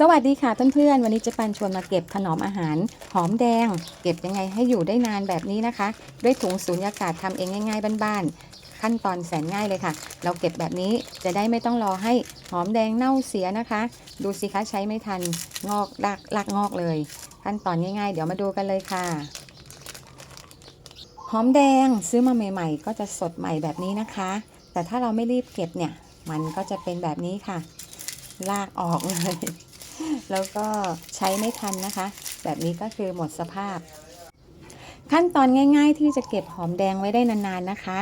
สวัสดีค่ะเพื่อนๆ วันนี้เจะปันชวนมาเก็บถนอมอาหาร หอมแดง เก็บยังไงให้อยู่ได้นานแบบนี้นะคะ ด้วยถุงสูญญากาศทำเองง่าย ๆ บ้านๆ ขั้นตอนแสนง่ายเลยค่ะ เราเก็บแบบนี้จะได้ไม่ต้องรอให้หอมแดงเน่าเสียนะคะ ดูสิคะใช้ไม่ทันงอกลากลากงอกเลย ขั้นตอนง่ายๆ เดี๋ยวมาดูกันเลยค่ะ หอมแดงซื้อมาใหม่ๆ ก็จะสดใหม่แบบนี้นะคะ แต่ถ้าเราไม่รีบเก็บเนี่ยมันก็จะเป็นแบบนี้ค่ะลากออกเลย แล้วก็ใช้ไม่ทันนะคะ แบบนี้ก็คือหมดสภาพ ขั้นตอนง่าย ๆ ที่จะเก็บหอมแดงไว้ได้นานๆนะคะ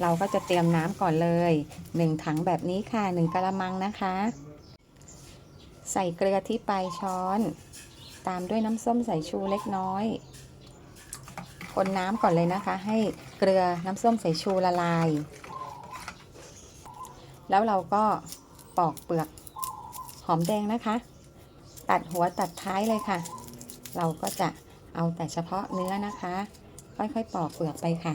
เราก็จะเตรียมน้ำก่อนเลย 1 ถังแบบนี้ค่ะ 1กะละมังนะคะ ใส่เกลือที่ปลายช้อน ตามด้วยน้ำส้มสายชูเล็กน้อย คนน้ำก่อนเลยนะคะ ให้เกลือน้ำส้มสายชูละลาย แล้วเราก็ปอกเปลือกหอมแดงนะคะ ตัดหัวตัดท้ายเลยค่ะ เราก็จะเอาแต่เฉพาะเนื้อนะคะ ค่อยๆปอกเปลือกไปค่ะ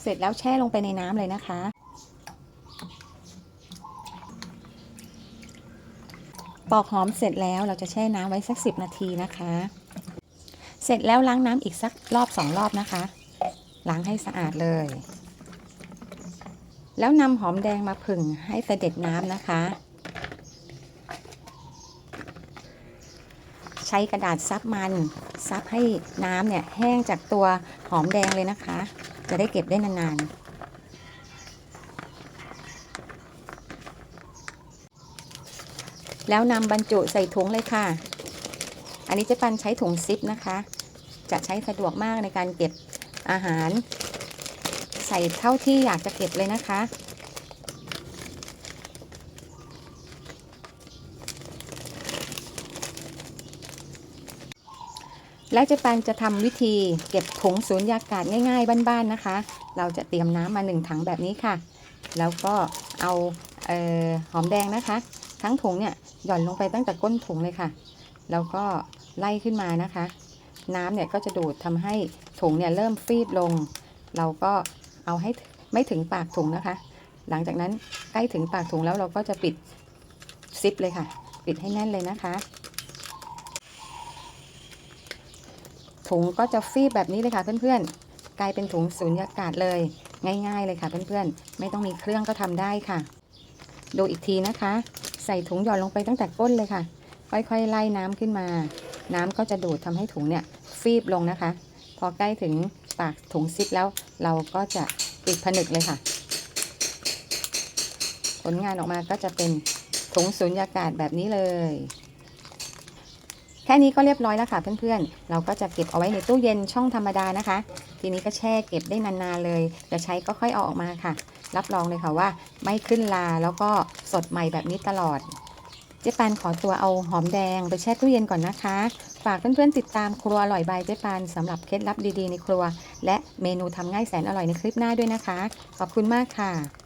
เสร็จแล้วแช่ลงไปในน้ำเลยนะคะ ปอกหอมเสร็จแล้วเราจะแช่น้ำไว้สัก 10 นาทีนะคะ เสร็จแล้วล้างน้ำอีกสักรอบสองรอบนะคะ ล้างให้สะอาดเลย แล้วนำหอมแดงมาผึ่งให้เสด็จน้ำนะคะ ใช้กระดาษซับมัน ซับให้น้ำเนี่ยแห้งจากตัวหอมแดงเลยนะคะ จะได้เก็บได้นานๆแล้วนำบรรจุใส่ถุงเลยค่ะ อันนี้เจ๊ปันใช้ถุงซิปนะคะ จะใช้สะดวกมากในการเก็บอาหาร ส่เท่าที่อยากจะเก็บเลยนะคะ แล้วเจ๊ปันจะทำวิธีเก็บถุงสูญญากาศง่ายๆ บ้านๆนะคะ เราจะเตรียมน้ำมาหนึ่งถังแบบนี้ค่ะ แล้วก็เอาเออหอมแดงนะคะ ทั้งถุงเนี่ยหย่อนลงไปตั้งแต่ก้นถุงเลยค่ะ แล้วก็ไล่ขึ้นมานะคะ น้ำเนี่ยก็จะดูดทำให้ถุงเนี่ยเริ่มฟีบลง เราก็ เอาให้ไม่ถึงปากถุงนะคะ หลังจากนั้นใกล้ถึงปากถุงแล้วเราก็จะปิดซิปเลยค่ะ ปิดให้แน่นเลยนะคะ ถุงก็จะฟีบแบบนี้เลยค่ะเพื่อนๆ กลายเป็นถุงสูญญากาศเลย ง่ายๆเลยค่ะเพื่อนๆ ไม่ต้องมีเครื่องก็ทำได้ค่ะ ดูอีกทีนะคะ ใส่ถุงหย่อนลงไปตั้งแต่ก้นเลยค่ะ ค่อยๆ ไล่น้ำขึ้นมา น้ำก็จะดูดทำให้ถุงเนี่ยฟีบลงนะคะ อใกล้ถึงปากถุงซิปแล้วเราก็จะปิดผนึกเลยค่ะ ผลงานออกมาก็จะเป็นถุงสูญญากาศแบบนี้เลย แค่นี้ก็เรียบร้อยแล้วค่ะเพื่อนๆ เราก็จะเก็บเอาไว้ในตู้เย็นช่องธรรมดานะคะ ทีนี้ก็แช่เก็บได้นานๆเลย จะใช้ก็ค่อยเอาออกมาค่ะ รับรองเลยค่ะว่า ไม่ขึ้นลาแล้วก็สดใหม่แบบนี้ตลอด เจ๊ปานขอตัวเอาหอมแดงไปแช่ตู้เย็นก่อนนะคะ ฝากเพื่อนๆติดตามครัวอร่อยบายเจ๊ปานสำหรับเคล็ดลับดีๆในครัว และเมนูทำง่ายแสนอร่อยในคลิปหน้าด้วยนะคะ ขอบคุณมากค่ะ